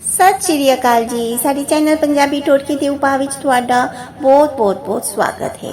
ਸਤਿ ਸ਼੍ਰੀ ਅਕਾਲ ਜੀ। ਸਾਡੇ ਚੈਨਲ ਪੰਜਾਬੀ ਟੋਟਕੀ ਦੇ ਉਪਾਅ ਵਿੱਚ ਤੁਹਾਡਾ ਬਹੁਤ-ਬਹੁਤ ਬਹੁਤ ਸਵਾਗਤ ਹੈ।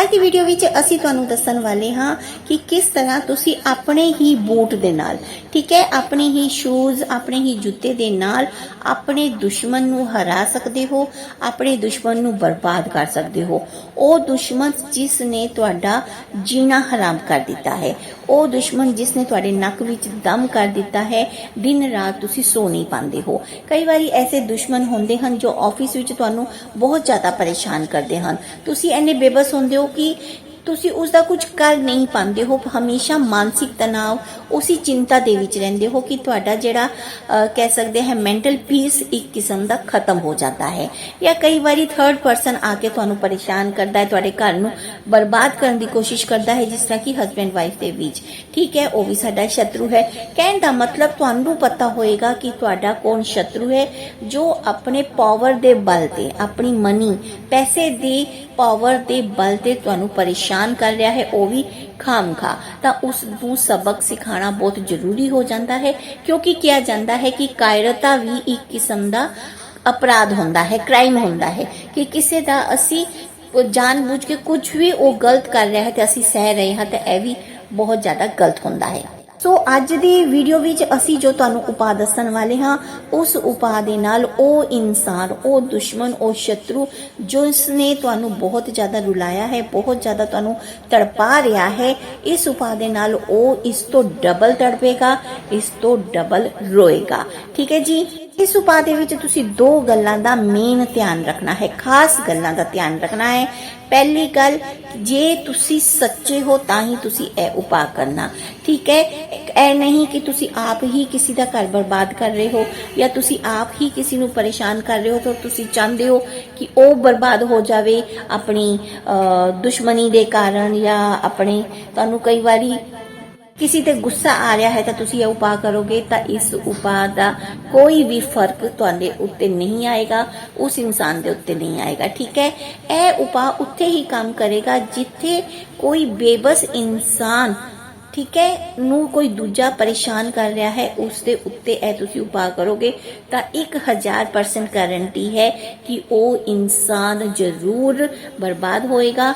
ਅੱਜ ਦੀ ਵੀਡੀਓ ਵਿੱਚ ਅਸੀਂ ਤੁਹਾਨੂੰ ਦੱਸਣ ਵਾਲੇ ਹਾਂ ਕਿ ਕਿਸ ਤਰ੍ਹਾਂ ਤੁਸੀਂ ਆਪਣੇ ਹੀ ਬੂਟ ਦੇ ਨਾਲ, ਠੀਕ ਹੈ, ਆਪਣੇ ਹੀ ਸ਼ੂਜ਼ ਆਪਣੇ ਹੀ ਜੁੱਤੇ ਦੇ ਨਾਲ ਆਪਣੇ ਦੁਸ਼ਮਣ ਨੂੰ ਹਰਾ ਸਕਦੇ ਹੋ, ਆਪਣੇ ਦੁਸ਼ਮਣ ਨੂੰ ਬਰਬਾਦ ਕਰ ਸਕਦੇ ਹੋ। ਉਹ ਦੁਸ਼ਮਣ ਜਿਸ ਨੇ ਤੁਹਾਡਾ ਜੀਣਾ ਹਰਾਮ ਕਰ ਦਿੱਤਾ ਹੈ। ਉਹ ਦੁਸ਼ਮਣ ਜਿਸ ਨੇ ਤੁਹਾਡੇ ਨੱਕ ਵਿੱਚ ਦਮ ਕਰ ਦਿੱਤਾ ਹੈ, ਦਿਨ ਰਾਤ ਤੁਸੀਂ ਸੋ ਨਹੀਂ ਪਾਉਂਦੇ ਹੋ। ਕਈ ਵਾਰੀ ਐਸੇ ਦੁਸ਼ਮਣ ਹੁੰਦੇ ਹਨ ਜੋ ਆਫਿਸ ਵਿੱਚ ਤੁਹਾਨੂੰ ਬਹੁਤ ਜ਼ਿਆਦਾ ਪਰੇਸ਼ਾਨ ਕਰਦੇ ਹਨ। ਤੁਸੀਂ ਐਨੇ ਬੇਬਸ ਹੁੰਦੇ ਹੋ ਕਿ ਤੁਸੀਂ ਉਸ ਦਾ ਕੁਝ ਕਰ ਨਹੀਂ ਪਾਉਂਦੇ ਹੋ, ਹਮੇਸ਼ਾ ਮਾਨਸਿਕ ਤਣਾਅ, ਉਸੇ ਚਿੰਤਾ ਦੇ ਵਿੱਚ ਰਹਿੰਦੇ ਹੋ ਕਿ ਤੁਹਾਡਾ ਜਿਹੜਾ ਕਹਿ ਸਕਦੇ ਹੈ ਮੈਂਟਲ ਪੀਸ ਇੱਕ ਕਿਸਮ ਦਾ ਖਤਮ ਹੋ ਜਾਂਦਾ ਹੈ। ਜਾਂ ਕਈ ਵਾਰੀ ਥਰਡ ਪਰਸਨ ਆ ਕੇ ਤੁਹਾਨੂੰ ਪਰੇਸ਼ਾਨ ਕਰਦਾ ਹੈ, ਤੁਹਾਡੇ ਘਰ ਨੂੰ ਬਰਬਾਦ ਕਰਨ ਦੀ ਕੋਸ਼ਿਸ਼ ਕਰਦਾ ਹੈ, ਜਿਸ ਤਰ੍ਹਾਂ ਕਿ ਹਸਬੈਂਡ ਵਾਈਫ ਦੇ ਵਿੱਚ। ਠੀਕ ਹੈ, ਉਹ ਵੀ ਸਾਡਾ ਸ਼ਤਰੂ ਹੈ। ਕਹਿਣ ਦਾ ਮਤਲਬ ਤੁਹਾਨੂੰ ਪਤਾ ਹੋਏਗਾ ਕਿ ਤੁਹਾਡਾ ਕੌਣ ਸ਼ਤਰੂ ਹੈ, ਜੋ ਆਪਣੇ ਪਾਵਰ ਦੇ ਬਲ ਤੇ, ਆਪਣੀ ਮਨੀ ਪੈਸੇ ਦੀ ਪਾਵਰ ਦੇ ਬਲ ਤੇ ਤੁਹਾਨੂੰ ਪਰੇਸ਼ਾਨ ਕਰ ਰਿਹਾ ਹੈ, ਉਹ ਵੀ ਖਾਮਖਾ ਤਾਂ ਉਸ ਨੂੰ ਸਬਕ ਸਿਖਾਉਣਾ ਬਹੁਤ ਜ਼ਰੂਰੀ ਹੋ ਜਾਂਦਾ ਹੈ, ਕਿਉਂਕਿ ਕਿਹਾ ਜਾਂਦਾ ਹੈ ਕਿ ਕਾਇਰਤਾ ਵੀ ਇੱਕ ਕਿਸਮ ਦਾ ਅਪਰਾਧ ਹੁੰਦਾ ਹੈ ਕ੍ਰਾਈਮ ਹੁੰਦਾ ਹੈ ਕਿ ਕਿਸੇ ਦਾ ਅਸੀਂ ਜਾਣਬੁੱਝ ਕੇ ਕੁਝ ਵੀ ਉਹ ਗਲਤ ਕਰ ਰਿਹਾ ਹੈ ਤੇ ਅਸੀਂ ਸਹਿ ਰਹੇ ਹਾਂ, ਤੇ ਇਹ ਵੀ ਬਹੁਤ ਜ਼ਿਆਦਾ ਗਲਤ ਹੁੰਦਾ ਹੈ। ਸੋ ਅੱਜ ਦੀ ਵੀਡੀਓ ਵਿੱਚ ਅਸੀਂ ਜੋ ਤੁਹਾਨੂੰ ਉਪਾਅ ਦੱਸਣ ਵਾਲੇ ਹਾਂ, ਉਸ ਉਪਾਅ ਦੇ ਨਾਲ ਉਹ ਇਨਸਾਨ, ਉਹ ਦੁਸ਼ਮਣ, ਉਹ ਸ਼ਤਰੂ, ਜੋ ਇਸਨੇ ਤੁਹਾਨੂੰ ਬਹੁਤ ਜ਼ਿਆਦਾ ਰੁਲਾਇਆ ਹੈ, ਬਹੁਤ ਜ਼ਿਆਦਾ ਤੁਹਾਨੂੰ ਤੜਪਾ ਰਿਹਾ ਹੈ, ਇਸ ਉਪਾਅ ਦੇ ਨਾਲ ਉਹ ਇਸ ਤੋਂ ਡਬਲ ਤੜਪੇਗਾ, ਇਸ ਤੋਂ ਡਬਲ ਰੋਏਗਾ। ਠੀਕ ਹੈ ਜੀ? ਇਸ ਉਪਾਅ ਦੇ ਵਿੱਚ ਤੁਸੀਂ ਦੋ ਗੱਲਾਂ ਦਾ ਮੇਨ ਧਿਆਨ ਰੱਖਣਾ ਹੈ ਖਾਸ ਗੱਲਾਂ ਦਾ ਧਿਆਨ ਰੱਖਣਾ ਹੈ। ਪਹਿਲੀ ਗੱਲ ਜੇ ਤੁਸੀਂ ਸੱਚੇ ਹੋ ਤਾਂ ਹੀ ਤੁਸੀਂ ਇਹ ਉਪਾਅ ਕਰਨਾ। ਠੀਕ ਹੈ? ਇਹ ਨਹੀਂ ਕਿ ਤੁਸੀਂ ਆਪ ਹੀ ਕਿਸੇ ਦਾ ਘਰ ਬਰਬਾਦ ਕਰ ਰਹੇ ਹੋ ਜਾਂ ਤੁਸੀਂ ਆਪ ਹੀ ਕਿਸੇ ਨੂੰ ਪਰੇਸ਼ਾਨ ਕਰ ਰਹੇ ਹੋ ਤਾਂ ਤੁਸੀਂ ਚਾਹੁੰਦੇ ਹੋ ਕਿ ਉਹ ਬਰਬਾਦ ਹੋ ਜਾਵੇ ਆਪਣੀ ਅਹ, ਦੁਸ਼ਮਣੀ ਦੇ ਕਾਰਨ ਜਾਂ ਆਪਣੇ ਤੁਹਾਨੂੰ ਕਈ ਵਾਰੀ ਕਿਸੇ ਤੇ ਗੁੱਸਾ ਆ ਰਿਹਾ ਹੈ ਤਾਂ ਤੁਸੀਂ ਇਹ ਉਪਾਅ ਕਰੋਗੇ ਤਾਂ ਇਸ ਉਪਾਅ ਦਾ ਕੋਈ ਵੀ ਫ਼ਰਕ ਤੁਹਾਡੇ ਉੱਤੇ ਨਹੀਂ ਆਏਗਾ, ਉਸ ਇਨਸਾਨ ਦੇ ਉੱਤੇ ਨਹੀਂ ਆਏਗਾ, ਠੀਕ ਹੈ? ਇਹ ਉਪਾਅ ਉੱਥੇ ਹੀ ਕੰਮ ਕਰੇਗਾ ਜਿੱਥੇ ਕੋਈ ਬੇਬਸ ਇਨਸਾਨ, ਠੀਕ ਹੈ, ਨੂੰ ਕੋਈ ਦੂਜਾ ਪਰੇਸ਼ਾਨ ਕਰ ਰਿਹਾ ਹੈ, ਉਸ ਦੇ ਉੱਤੇ ਇਹ ਤੁਸੀਂ ਉਪਾਅ ਕਰੋਗੇ ਤਾਂ 1000% ਗਾਰੰਟੀ ਹੈ ਕਿ ਉਹ ਇਨਸਾਨ ਜ਼ਰੂਰ ਬਰਬਾਦ ਹੋਏਗਾ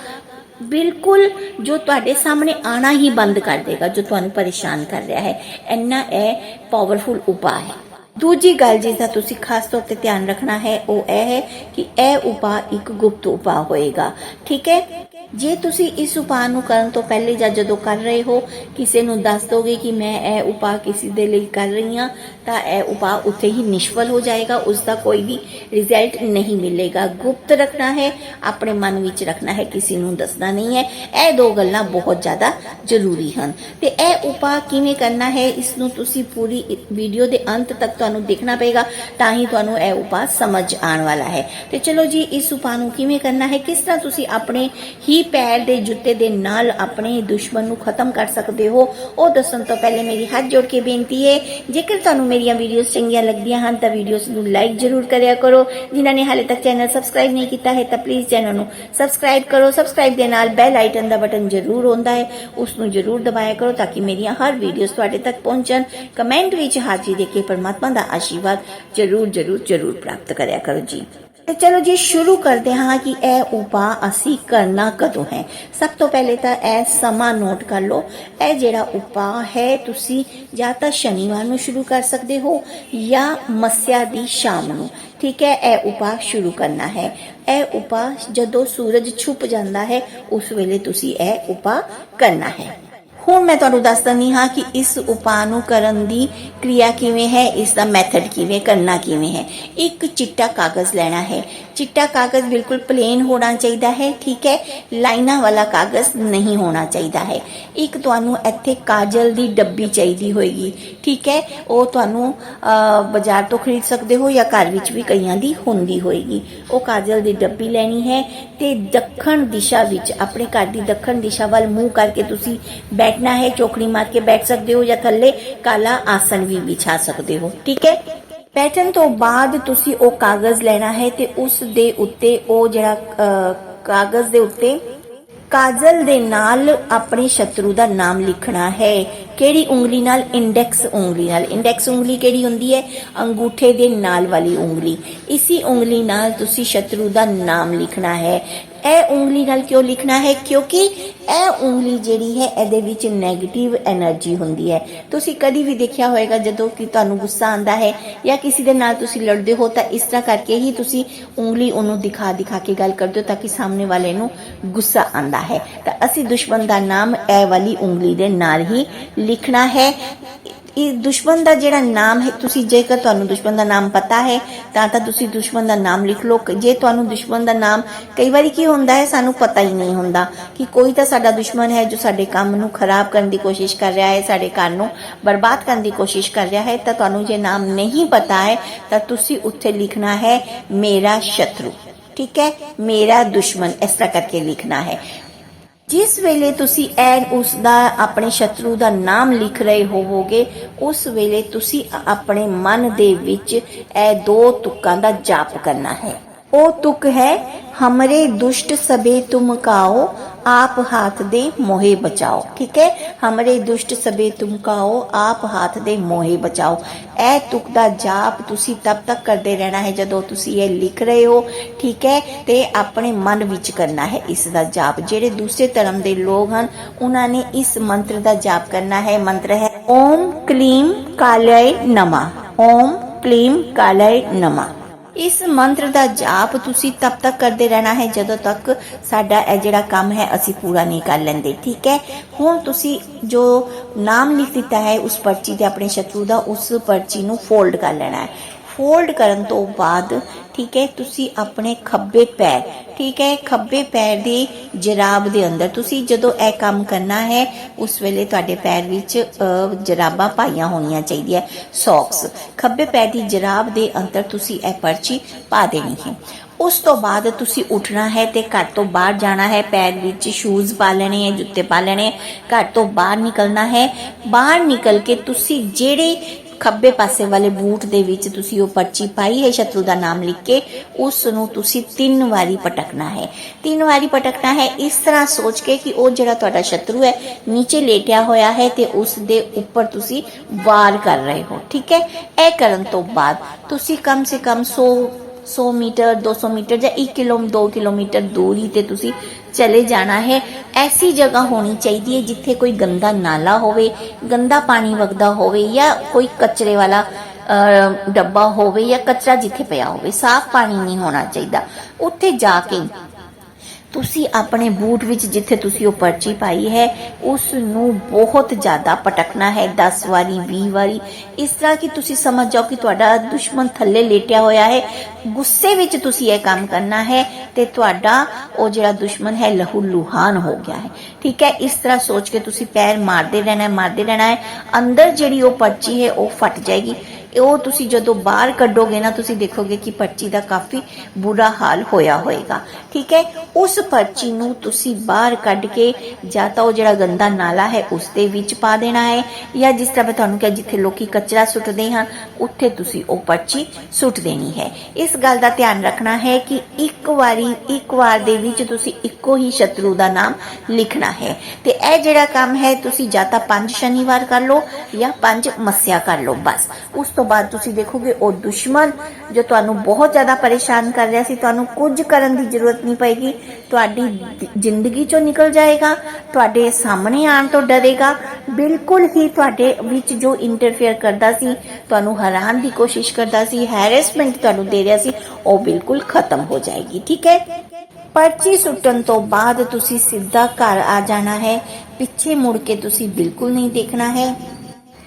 ਬਿਲਕੁਲ ਜੋ ਤੁਹਾਡੇ ਸਾਹਮਣੇ ਆਣਾ ਹੀ ਬੰਦ ਕਰ ਦੇਗਾ, ਜੋ ਤੁਹਾਨੂੰ ਪਰੇਸ਼ਾਨ ਕਰ ਰਿਹਾ ਹੈ। ਇੰਨਾ ਇਹ ਪਾਵਰਫੁਲ ਉਪਾਅ ਹੈ। ਦੂਜੀ ਗੱਲ ਜਿਸ ਦਾ ਤੁਸੀਂ ਖਾਸ ਤੌਰ ਤੇ ਧਿਆਨ ਰੱਖਣਾ ਹੈ, ਉਹ ਇਹ ਹੈ ਕਿ ਇਹ ਉਪਾਅ ਇੱਕ ਗੁਪਤ ਉਪਾਅ ਹੋਏਗਾ। ਠੀਕ ਹੈ? ਜੇ ਤੁਸੀਂ ਇਸ ਉਪਾਅ ਨੂੰ ਕਰਨ ਤੋਂ ਪਹਿਲੇ ਜਾਂ ਜਦੋਂ ਕਰ ਰਹੇ ਹੋ, ਕਿਸੇ ਨੂੰ ਦੱਸ ਦੋਗੇ ਕਿ ਮੈਂ ਇਹ ਉਪਾਅ ਕਿਸੇ ਦੇ ਲਈ ਕਰ ਰਹੀ ਹਾਂ, ਤਾਂ ਇਹ ਉਪਾਅ ਉੱਥੇ ਹੀ ਨਿਸ਼ਫਲ ਹੋ ਜਾਏਗਾ, ਉਸ ਦਾ ਕੋਈ ਵੀ ਰਿਜ਼ਲਟ ਨਹੀਂ ਮਿਲੇਗਾ। ਗੁਪਤ ਰੱਖਣਾ ਹੈ, ਆਪਣੇ ਮਨ ਵਿੱਚ ਰੱਖਣਾ ਹੈ, ਕਿਸੇ ਨੂੰ ਦੱਸਣਾ ਨਹੀਂ ਹੈ। ਇਹ ਦੋ ਗੱਲਾਂ ਬਹੁਤ ਜ਼ਿਆਦਾ ਜ਼ਰੂਰੀ ਹਨ। ਤੇ ਇਹ ਉਪਾਅ ਕਿਵੇਂ ਕਰਨਾ ਹੈ, ਇਸ ਨੂੰ ਤੁਸੀਂ ਪੂਰੀ ਵੀਡੀਓ ਦੇ ਅੰਤ ਤੱਕ ਤੁਹਾਨੂੰ ਦੇਖਣਾ ਪਏਗਾ, ਤਾਂ ਹੀ ਤੁਹਾਨੂੰ ਇਹ ਉਪਾਅ ਸਮਝ ਆਉਣ ਵਾਲਾ ਹੈ। ਤੇ ਚਲੋ ਜੀ, ਇਸ ਉਪਾਅ ਨੂੰ ਕਿਵੇਂ ਕਰਨਾ ਹੈ, ਕਿਸ ਤਰ੍ਹਾਂ ਤੁਸੀਂ ਆਪਣੇ ਹੀ ਪੈਰ ਦੇ ਜੁੱਤੇ ਦੇ ਨਾਲ ਆਪਣੇ ਦੁਸ਼ਮਣ ਨੂੰ ਖਤਮ ਕਰ ਸਕਦੇ ਹੋ। ਉਹ ਦੱਸਣ ਤੋਂ ਪਹਿਲੇ ਮੇਰੀ ਹੱਥ ਜੋੜ ਕੇ ਬੇਨਤੀ ਹੈ, ਜੇਕਰ ਤੁਹਾਨੂੰ ਮੇਰੀਆਂ ਵੀਡੀਓਜ਼ ਚੰਗੀਆਂ ਲੱਗਦੀਆਂ ਹਨ, ਤਾਂ ਵੀਡੀਓਜ਼ ਨੂੰ ਲਾਈਕ ਜ਼ਰੂਰ ਕਰਿਆ ਕਰੋ। ਜਿਨ੍ਹਾਂ ਨੇ ਹਾਲੇ ਤੱਕ ਚੈਨਲ ਸਬਸਕ੍ਰਾਈਬ ਨਹੀਂ ਕੀਤਾ ਹੈ, ਤਾਂ ਪਲੀਜ਼ ਚੈਨਲ ਨੂੰ ਸਬਸਕ੍ਰਾਈਬ ਕਰੋ। ਸਬਸਕ੍ਰਾਈਬ ਦੇ ਨਾਲ ਬੈਲ ਆਈਕਨ ਦਾ ਬਟਨ ਜ਼ਰੂਰ ਹੁੰਦਾ ਹੈ। ਉਸ ਨੂੰ ਜ਼ਰੂਰ ਦਬਾਇਆ ਕਰੋ ਤਾਂ ਕਿ ਮੇਰੀਆਂ ਹਰ ਵੀਡੀਓਜ਼ ਤੁਹਾਡੇ ਤੱਕ ਪਹੁੰਚਣ। ਕਮੈਂਟ ਵਿੱਚ ਹਾਜ਼ਰੀ ਦੇ ਕੇ ਪਰਮਾਤਮਾ ਦਾ ਆਸ਼ੀਰਵਾਦ ਜ਼ਰੂਰ ਜ਼ਰੂਰ ਜ਼ਰੂਰ ਪ੍ਰਾਪਤ ਕਰਿਆ ਕਰੋ ਜੀ। ਤੇ ਚਲੋ ਜੀ ਸ਼ੁਰੂ ਕਰਦੇ ਹਾਂ ਕਿ ਇਹ ਉਪਾਅ ਅਸੀਂ ਕਰਨਾ ਕਦੋਂ ਹੈ ਸਭ ਤੋਂ ਪਹਿਲੇ ਤਾਂ ਇਹ ਸਮਾਂ ਨੋਟ ਕਰ ਲਓ ਇਹ ਜਿਹੜਾ ਉਪਾਅ ਹੈ ਤੁਸੀਂ ਜਾਂ ਤਾਂ ਸ਼ਨੀਵਾਰ ਨੂੰ ਸ਼ੁਰੂ ਕਰ ਸਕਦੇ ਹੋ ਜਾਂ ਮੱਸਿਆ ਦੀ ਸ਼ਾਮ ਨੂੰ ਠੀਕ ਹੈ ਇਹ ਉਪਾਅ ਸ਼ੁਰੂ ਕਰਨਾ ਹੈ ਇਹ ਉਪਾਅ ਜਦੋਂ ਸੂਰਜ ਛੁਪ ਜਾਂਦਾ ਹੈ ਉਸ ਵੇਲੇ ਤੁਸੀਂ ਇਹ ਉਪਾਅ ਕਰਨਾ ਹੈ ਹੁਣ ਮੈਂ ਤੁਹਾਨੂੰ ਦੱਸ ਦਿੰਦੀ ਹਾਂ ਕਿ ਇਸ ਉਪਾਅ ਨੂੰ ਕਰਨ ਦੀ ਕਿਰਿਆ ਕਿਵੇਂ ਹੈ ਇਸ ਦਾ ਮੈਥਡ ਕਿਵੇਂ ਕਰਨਾ ਕਿਵੇਂ ਹੈ। ਇੱਕ ਚਿੱਟਾ ਕਾਗਜ਼ ਲੈਣਾ ਹੈ। ਚਿੱਟਾ ਕਾਗਜ਼ ਬਿਲਕੁਲ ਪਲੇਨ ਹੋਣਾ ਚਾਹੀਦਾ ਹੈ ਠੀਕ ਹੈ? ਲਾਈਨਾਂ ਵਾਲਾ ਕਾਗਜ਼ ਨਹੀਂ ਹੋਣਾ ਚਾਹੀਦਾ ਹੈ। ਇੱਕ ਤੁਹਾਨੂੰ ਇੱਥੇ ਕਾਜਲ ਦੀ ਡੱਬੀ ਚਾਹੀਦੀ ਹੋਏਗੀ ਠੀਕ ਹੈ? ਉਹ ਤੁਹਾਨੂੰ ਅਹ, ਬਾਜ਼ਾਰ ਤੋਂ ਖਰੀਦ ਸਕਦੇ ਹੋ ਜਾਂ ਘਰ ਵਿੱਚ ਵੀ ਕਈਆਂ ਦੀ ਹੁੰਦੀ ਹੋਏਗੀ। ਉਹ ਕਾਜਲ ਦੀ ਡੱਬੀ ਲੈਣੀ ਹੈ ਤੇ ਦੱਖਣ ਦਿਸ਼ਾ ਵਿੱਚ ਆਪਣੇ ਘਰ ਦੀ ਦੱਖਣ ਦਿਸ਼ਾ ਵੱਲ ਮੂੰਹ ਕਰਕੇ ਤੁਸੀਂ ਬੈਠ ਬੈਠਣਾ ਹੈ, ਚੌਕੜੀ ਮਾਰ ਕੇ ਬੈਠ ਸਕਦੇ ਹੋ ਜਾਂ ਥੱਲੇ ਕਾਲਾ ਆਸਨ ਵੀ ਵਿਛਾ ਸਕਦੇ ਹੋ। ਠੀਕ ਹੈ? ਬੈਠਣ ਤੋਂ ਬਾਅਦ ਤੁਸੀਂ ਉਹ ਕਾਗਜ਼ ਲੈਣਾ ਹੈ ਤੇ ਉਸ ਦੇ ਉੱਤੇ ਉਹ ਜਿਹੜਾ ਕਾਗਜ਼ ਦੇ ਉੱਤੇ ਕਾਜਲ ਦੇ ਨਾਲ ਆਪਣੇ ਸ਼ਤਰੂ ਦਾ ਨਾਮ ਲਿਖਣਾ ਹੈ। ਕਿਹੜੀ ਉਂਗਲੀ ਨਾਲ? ਇੰਡੈਕਸ ਉਂਗਲੀ ਨਾਲ। ਇੰਡੈਕਸ ਉਂਗਲੀ ਕਿਹੜੀ ਹੁੰਦੀ ਹੈ? ਅੰਗੂਠੇ ਦੇ ਨਾਲ ਵਾਲੀ ਉਂਗਲੀ। ਇਸੀ ਉਂਗਲੀ ਨਾਲ ਤੁਸੀਂ ਸ਼ਤਰੂ ਦਾ ਨਾਮ ਲਿਖਣਾ ਹੈ। ਇਹ ਉਂਗਲੀ ਨਾਲ ਕਿਉਂ ਲਿਖਣਾ ਹੈ? ਕਿਉਂਕਿ ਇਹ ਉਂਗਲੀ ਜਿਹੜੀ ਹੈ, ਇਹਦੇ ਵਿੱਚ 네ਗੇਟਿਵ એનર્ਜੀ ਹੁੰਦੀ ਹੈ। ਤੁਸੀਂ ਕਦੀ ਵੀ ਦੇਖਿਆ ਹੋਵੇਗਾ ਜਦੋਂ ਕਿ ਤੁਹਾਨੂੰ ਗੁੱਸਾ ਆਂਦਾ ਹੈ ਜਾਂ ਕਿਸੇ ਦੇ ਨਾਲ ਤੁਸੀਂ ਲੜਦੇ ਹੋ, ਤਾਂ ਇਸ ਤਰ੍ਹਾਂ ਕਰਕੇ ਹੀ ਤੁਸੀਂ ਉਂਗਲੀ ਉਹਨੂੰ ਦਿਖਾ ਦਿਖਾ ਕੇ ਗੱਲ ਕਰਦੇ ਹੋ, ਤਾਂ ਕਿ ਸਾਹਮਣੇ ਵਾਲੇ ਨੂੰ ਗੁੱਸਾ ਆਂਦਾ ਹੈ। ਤਾਂ ਅਸੀਂ ਦੁਸ਼ਮਣ ਦਾ ਨਾਮ ਇਹ ਵਾਲੀ ਉਂਗਲੀ ਦੇ ਨਾਲ ਹੀ ਲਿਖਣਾ ਹੈ। ਇਹ ਦੁਸ਼ਮਣ ਦਾ ਜਿਹੜਾ ਨਾਮ ਹੈ, ਤੁਸੀਂ ਜੇਕਰ ਤੁਹਾਨੂੰ ਦੁਸ਼ਮਣ ਦਾ ਨਾਮ ਪਤਾ ਹੈ, ਤਾਂ ਤਾਂ ਤੁਸੀਂ ਦੁਸ਼ਮਣ ਦਾ ਨਾਮ ਲਿਖ ਲਓ। ਜੇ ਤੁਹਾਨੂੰ ਦੁਸ਼ਮਣ ਦਾ ਨਾਮ ਕਈ ਵਾਰੀ ਕੀ ਹੁੰਦਾ ਹੈ, ਸਾਨੂੰ ਪਤਾ ਹੀ ਨਹੀਂ ਹੁੰਦਾ ਕਿ ਕੋਈ ਤਾਂ ਸਾਡਾ ਦੁਸ਼ਮਣ ਹੈ ਜੋ ਸਾਡੇ ਕੰਮ ਨੂੰ ਖਰਾਬ ਕਰਨ ਦੀ ਕੋਸ਼ਿਸ਼ ਕਰ ਰਿਹਾ ਹੈ, ਸਾਡੇ ਘਰ ਨੂੰ ਬਰਬਾਦ ਕਰਨ ਦੀ ਕੋਸ਼ਿਸ਼ ਕਰ ਰਿਹਾ ਹੈ, ਤਾਂ ਤੁਹਾਨੂੰ ਜੇ ਨਾਮ ਨਹੀਂ ਪਤਾ ਹੈ, ਤਾਂ ਤੁਸੀਂ ਉੱਥੇ ਲਿਖਣਾ ਹੈ, ਮੇਰਾ ਸ਼ਤਰੂ। ਠੀਕ ਹੈ? ਮੇਰਾ ਦੁਸ਼ਮਣ, ਇਸ ਤਰ੍ਹਾਂ ਕਰਕੇ ਲਿਖਣਾ ਹੈ। ਜਿਸ ਵੇਲੇ ਤੁਸੀਂ ਐਨ ਉਸ ਦਾ, ਆਪਣੇ ਸ਼ਤਰੂ ਦਾ ਨਾਮ ਲਿਖ ਰਹੇ ਹੋਵੋਗੇ, ਉਸ ਵੇਲੇ ਤੁਸੀਂ ਆਪਣੇ ਮਨ ਦੇ ਵਿੱਚ ਇਹ ਦੋ ਤੁਕਾਂ ਦਾ ਜਾਪ ਕਰਨਾ ਹੈ। ਉਹ ਤੁਕ ਹੈ, ਹਮਰੇ ਦੁਸ਼ਟ ਸਬੇ ਤੁਮ ਕਾਓ ਆਪ ਹਾਥ ਦੇ ਮੋਹੇ ਬਚਾਓ। ਠੀਕ ਹੈ? ਹਮਰੇ ਦੁਸ਼ਟ ਸਬੇ ਤੁਮ ਕਾਓ, ਆਪ ਹਾਥ ਦੇ ਮੋਹੇ ਬਚਾਓ। ਇਹ ਤੁਕ ਦਾ ਜਾਪ ਤੁਸੀਂ ਤਬ ਤੱਕ ਕਰਦੇ ਰਹਿਣਾ ਹੈ ਜਦੋਂ ਤੁਸੀਂ ਇਹ ਲਿਖ ਰਹੇ ਹੋ। ਠੀਕ ਹੈ? ਤੇ ਆਪਣੇ ਮਨ ਵਿੱਚ ਕਰਨਾ ਹੈ ਇਸ ਦਾ ਜਾਪ। ਜਿਹੜੇ ਦੂਸਰੇ ਧਰਮ ਦੇ ਲੋਕ ਹਨ, ਉਹਨਾਂ ਨੇ ਇਸ ਮੰਤਰ ਦਾ ਜਾਪ ਕਰਨਾ ਹੈ। ਮੰਤਰ ਹੈ, ਓਮ ਕਲੀਮ ਕਾਲਯ ਨਮਾ। ਓਮ ਕਲੀਮ ਕਾਲਯ ਨਮਾ। ਇਸ ਮੰਤਰ ਦਾ ਜਾਪ ਤੁਸੀਂ ਤਬ ਤੱਕ ਕਰਦੇ ਰਹਿਣਾ ਹੈ ਜਦੋਂ ਤੱਕ ਸਾਡਾ ਇਹ ਜਿਹੜਾ ਕੰਮ ਹੈ ਅਸੀਂ ਪੂਰਾ ਨਹੀਂ ਕਰ ਲੈਂਦੇ, ਠੀਕ ਹੈ? ਹੁਣ ਤੁਸੀਂ ਜੋ ਨਾਮ ਲਿਖ ਦਿੱਤਾ ਹੈ ਉਸ ਪਰਚੀ ਤੇ ਆਪਣੇ ਸ਼ਤਰੂ ਦਾ ਉਸ ਪਰਚੀ ਨੂੰ ਫੋਲਡ ਕਰ ਲੈਣਾ ਹੈ। ਫੋਲਡ ਕਰਨ ਤੋਂ ਬਾਅਦ, ਠੀਕ ਹੈ, ਤੁਸੀਂ ਆਪਣੇ ਖੱਬੇ ਪੈਰ, ਠੀਕ ਹੈ, ਖੱਬੇ ਪੈਰ ਦੀ ਜਰਾਬ ਦੇ ਅੰਦਰ, ਤੁਸੀਂ ਜਦੋਂ ਇਹ ਕੰਮ ਕਰਨਾ ਹੈ, ਉਸ ਵੇਲੇ ਤੁਹਾਡੇ ਪੈਰ ਵਿੱਚ ਜਰਾਬਾਂ ਪਾਈਆਂ ਹੋਣੀਆਂ ਚਾਹੀਦੀਆਂ, ਸੌਕਸ। ਖੱਬੇ ਪੈਰ ਦੀ ਜਰਾਬ ਦੇ ਅੰਦਰ ਤੁਸੀਂ ਇਹ ਪਰਚੀ ਪਾ ਦੇਣੀ ਹੈ। ਉਸ ਤੋਂ ਬਾਅਦ ਤੁਸੀਂ ਉੱਠਣਾ ਹੈ ਤੇ ਘਰ ਤੋਂ ਬਾਹਰ ਜਾਣਾ ਹੈ, ਪੈਰ ਵਿੱਚ ਸ਼ੂਜ਼ ਪਾ ਲੈਣੇ ਹੈ, ਜੁੱਤੇ ਪਾ ਲੈਣੇ ਘਰ ਤੋਂ ਬਾਹਰ ਨਿਕਲਣਾ ਹੈ। ਬਾਹਰ ਨਿਕਲ ਕੇ ਤੁਸੀਂ ਜਿਹੜੇ ਖੱਬੇ ਪਾਸੇ ਵਾਲੇ ਬੂਟ ਦੇ ਵਿੱਚ ਤੁਸੀਂ ਉਹ ਪਰਚੀ ਪਾਈ ਹੈ, ਸ਼ਤਰੂ ਦਾ ਨਾਮ ਲਿਖ ਕੇ ਉਸ ਨੂੰ ਤੁਸੀਂ ਤਿੰਨ ਵਾਰੀ ਪਟਕਣਾ ਹੈ। ਤਿੰਨ ਵਾਰੀ ਪਟਕਣਾ ਹੈ, ਇਸ ਤਰ੍ਹਾਂ ਸੋਚ ਕੇ ਕਿ ਉਹ ਜਿਹੜਾ ਤੁਹਾਡਾ ਸ਼ਤਰੂ ਹੈ, ਨੀਚੇ ਲੇਟਿਆ ਹੋਇਆ ਹੈ ਤੇ ਉਸ ਦੇ ਉੱਪਰ ਤੁਸੀਂ ਵਾਰ ਕਰ ਰਹੇ ਹੋ, ਠੀਕ ਹੈ? ਇਹ ਕਰਨ ਤੋਂ ਬਾਅਦ ਤੁਸੀਂ ਕਮ ਸੇ ਕਮ 100 100 ਮੀਟਰ 200 ਮੀਟਰ ਜਾਂ 1 ਕਿਲੋ 2 ਕਿਲੋਮੀਟਰ ਦੂਰੀ ਤੇ ਤੁਸੀਂ ਚਲੇ ਜਾਣਾ ਹੈ। ਐਸੀ ਜਗ੍ਹਾ ਹੋਣੀ ਚਾਹੀਦੀ ਹੈ ਜਿੱਥੇ ਕੋਈ ਗੰਦਾ ਨਾਲਾ ਹੋਵੇ, ਗੰਦਾ ਪਾਣੀ ਵਗਦਾ ਹੋਵੇ ਜਾਂ ਕੋਈ ਕਚਰੇ ਵਾਲਾ ਡੱਬਾ ਹੋਵੇ ਜਾਂ ਕਚਰਾ ਜਿੱਥੇ ਪਿਆ ਹੋਵੇ। ਸਾਫ਼ ਪਾਣੀ ਨਹੀਂ ਹੋਣਾ ਚਾਹੀਦਾ। ਉੱਥੇ ਜਾ ਕੇ ਤੁਸੀਂ ਆਪਣੇ ਬੂਟ ਵਿੱਚ ਜਿੱਥੇ ਤੁਸੀਂ ਉਹ ਪਰਚੀ ਪਾਈ ਹੈ ਉਸ ਨੂੰ ਬਹੁਤ ਜ਼ਿਆਦਾ ਪਟਕਣਾ ਹੈ 10 ਵਾਰੀ 20 ਵਾਰੀ। ਇਸ ਤਰ੍ਹਾਂ ਕਿ ਤੁਸੀਂ ਸਮਝ ਜਾਓ ਕਿ ਤੁਹਾਡਾ ਦੁਸ਼ਮਣ ਥੱਲੇ ਲੇਟਿਆ ਹੋਇਆ ਹੈ। ਗੁੱਸੇ ਵਿੱਚ ਤੁਸੀਂ ਇਹ ਕੰਮ ਕਰਨਾ ਹੈ ਤੇ ਤੁਹਾਡਾ ਉਹ ਜਿਹੜਾ ਦੁਸ਼ਮਣ ਹੈ, ਲਹੂ ਲੁਹਾਨ ਹੋ ਗਿਆ ਹੈ। ਠੀਕ ਹੈ, ਇਸ ਤਰ੍ਹਾਂ ਸੋਚ ਕੇ ਤੁਸੀਂ ਪੈਰ ਮਾਰਦੇ ਰਹਿਣਾ ਹੈ, ਮਾਰਦੇ ਰਹਿਣਾ ਹੈ। ਅੰਦਰ ਜਿਹੜੀ ਉਹ ਪਰਚੀ ਹੈ, ਉਹ ਫਟ ਜਾਏਗੀ। ਉਹ ਤੁਸੀਂ ਜਦੋਂ ਬਾਹਰ ਕੱਢੋਗੇ ਨਾ, ਤੁਸੀਂ ਦੇਖੋਗੇ ਕਿ ਪਰਚੀ ਦਾ ਕਾਫੀ ਬੁਰਾ ਹਾਲ ਹੋਇਆ ਹੋਏਗਾ। ਠੀਕ ਹੈ? ਉਸ ਪਰਚੀ ਨੂੰ ਤੁਸੀਂ ਬਾਹਰ ਕੱਢ ਕੇ ਜਾਂ ਤਾਂ ਉਹ ਜਿਹੜਾ ਗੰਦਾ ਨਾਲਾ ਹੈ ਉਸ ਦੇ ਵਿੱਚ ਪਾ ਦੇਣਾ ਹੈ ਜਾਂ ਜਿਸ ਤਰ੍ਹਾਂ ਮੈਂ ਤੁਹਾਨੂੰ ਕਿਹਾ, ਜਿੱਥੇ ਲੋਕੀ ਕਚਰਾ ਸੁੱਟਦੇ ਹਨ, ਉੱਥੇ ਤੁਸੀਂ ਉਹ ਪਰਚੀ ਸੁੱਟ ਦੇਣੀ ਹੈ। ਇਸ ਗੱਲ ਦਾ ਧਿਆਨ ਰੱਖਣਾ ਹੈ ਕਿ ਇੱਕ ਵਾਰੀ, ਇੱਕ ਵਾਰ ਦੇ ਵਿੱਚ ਤੁਸੀਂ ਇੱਕੋ ਹੀ ਸ਼ਤਰੂ ਦਾ ਨਾਮ ਲਿਖਣਾ ਹੈ। ਤੇ ਇਹ ਜਿਹੜਾ ਕੰਮ ਹੈ, ਤੁਸੀਂ ਜਾਂ ਤਾਂ ਪੰਜ ਸ਼ਨੀਵਾਰ ਕਰ ਲਓ ਜਾਂ ਪੰਜ ਮੱਸਿਆ ਕਰ ਲਓ, ਬਸ। ਉਸ ਤੋਂ ਬਾਅਦ ਤੁਸੀਂ ਦੇਖੋਗੇ ਉਹ ਦੁਸ਼ਮਣ ਜੋ ਤੁਹਾਨੂੰ ਬਹੁਤ ਜ਼ਿਆਦਾ ਪਰੇਸ਼ਾਨ ਕਰ ਰਿਹਾ ਸੀ, ਤੁਹਾਨੂੰ ਕੁਝ ਕਰਨ ਦੀ ਜ਼ਰੂਰਤ ਨਹੀਂ ਪਏਗੀ, ਤੁਹਾਡੀ ਜ਼ਿੰਦਗੀ ਚੋਂ ਨਿਕਲ ਜਾਏਗਾ, ਤੁਹਾਡੇ ਸਾਹਮਣੇ ਆਉਣ ਤੋਂ ਡਰੇਗਾ, ਬਿਲਕੁਲ ਹੀ ਤੁਹਾਡੇ ਵਿੱਚ ਜੋ ਇੰਟਰਫੇਅਰ ਕਰਦਾ ਸੀ, ਤੁਹਾਨੂੰ ਹਰਾਉਣ ਦੀ ਕੋਸ਼ਿਸ਼ ਕਰਦਾ ਸੀ ਹੈਰੈਸਮੈਂਟ ਤੁਹਾਨੂੰ ਦੇ ਰਿਹਾ ਸੀ, ਉਹ ਬਿਲਕੁਲ ਖਤਮ ਹੋ ਜਾਏਗੀ, ਠੀਕ ਹੈ? ਪਰਚੀ ਸੁੱਟਣ ਤੋਂ ਬਾਅਦ ਤੁਸੀਂ ਸਿੱਧਾ ਘਰ ਆ ਜਾਣਾ ਹੈ, ਪਿੱਛੇ ਮੁੜ ਕੇ ਤੁਸੀਂ ਬਿਲਕੁਲ ਨਹੀਂ ਦੇਖਣਾ ਹੈ।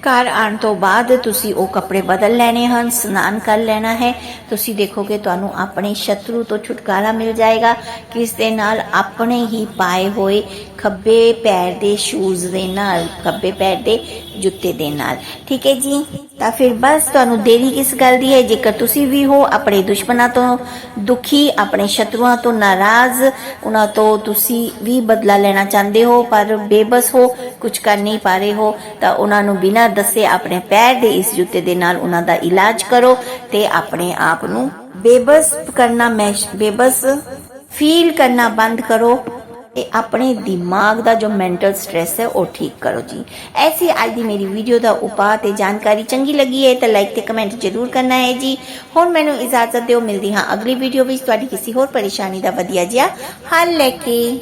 ਘਰ ਆਉਣ ਤੋਂ ਬਾਅਦ ਤੁਸੀਂ ਉਹ ਕੱਪੜੇ ਬਦਲ ਲੈਣੇ ਹਨ, ਸਨਾਨ ਕਰ ਲੈਣਾ ਹੈ। ਤੁਸੀਂ ਦੇਖੋਗੇ ਤੁਹਾਨੂੰ ਆਪਣੇ ਸ਼ਤਰੂ ਤੋਂ ਛੁਟਕਾਰਾ ਮਿਲ ਜਾਏਗਾ। ਕਿਸ ਦੇ ਨਾਲ ਆਪਣੇ ਹੀ ਪਾਏ ਹੋਏ ਖੱਬੇ ਪੈਰ ਦੇ ਸ਼ੂਜ਼ ਦੇ ਨਾਲ, ਖੱਬੇ ਪੈਰ ਦੇ ਜੁੱਤੇ ਦੇ ਨਾਲ। ਠੀਕ ਹੈ ਜੀ? ਤਾਂ ਫਿਰ ਬਸ ਤੁਹਾਨੂੰ ਦੇਰੀ ਕਿਸ ਗੱਲ ਦੀ ਹੈ, ਜੇਕਰ ਤੁਸੀਂ ਵੀ ਹੋ, ਆਪਣੇ ਦੁਸ਼ਮਣਾਂ ਤੋਂ ਦੁਖੀ, ਆਪਣੇ ਸ਼ਤਰੂਆਂ ਤੋਂ ਨਾਰਾਜ਼, ਉਹਨਾਂ ਤੋਂ ਤੁਸੀਂ ਵੀ ਬਦਲਾ ਲੈਣਾ ਚਾਹੁੰਦੇ ਹੋ, ਪਰ ਬੇਬਸ ਹੋ ਕੁਝ ਕਰ ਨਹੀਂ ਪਾ ਰਹੇ ਹੋ, ਤਾਂ ਉਹਨਾਂ ਨੂੰ ਬਿਨਾਂ ਦੱਸੇ ਆਪਣੇ ਪੈਰ ਦੇ ਇਸ ਜੁੱਤੇ ਦੇ ਨਾਲ ਉਹਨਾਂ ਦਾ ਇਲਾਜ ਕਰੋ ਤੇ ਆਪਣੇ ਆਪ ਨੂੰ ਬੇਬਸ ਕਰਨਾ, ਮੈਂ ਬੇਬਸ ਫੀਲ ਕਰਨਾ ਬੰਦ ਕਰੋ। ਤੇ ਆਪਣੇ ਦਿਮਾਗ ਦਾ ਜੋ ਮੈਂਟਲ ਸਟ੍ਰੈਸ ਹੈ, ਉਹ ਠੀਕ ਕਰੋ ਜੀ। ਐਸੀ ਅੱਜ ਦੀ ਮੇਰੀ ਵੀਡੀਓ ਦਾ ਉਪਾਅ ਤੇ ਜਾਣਕਾਰੀ ਚੰਗੀ ਲੱਗੀ ਹੈ ਤਾਂ ਲਾਈਕ ਤੇ ਕਮੈਂਟ ਜ਼ਰੂਰ ਕਰਨਾ ਹੈ ਜੀ। ਹੁਣ ਮੈਨੂੰ ਇਜਾਜ਼ਤ ਦਿਓ, ਮਿਲਦੀ ਹਾਂ ਅਗਲੀ ਵੀਡੀਓ ਵਿੱਚ। ਤੁਹਾਡੀ ਕਿਸੇ ਹੋਰ ਪਰੇਸ਼ਾਨੀ ਦਾ ਵਧੀਆ ਜਿਹਾ ਹੱਲ ਲੈ ਕੇ।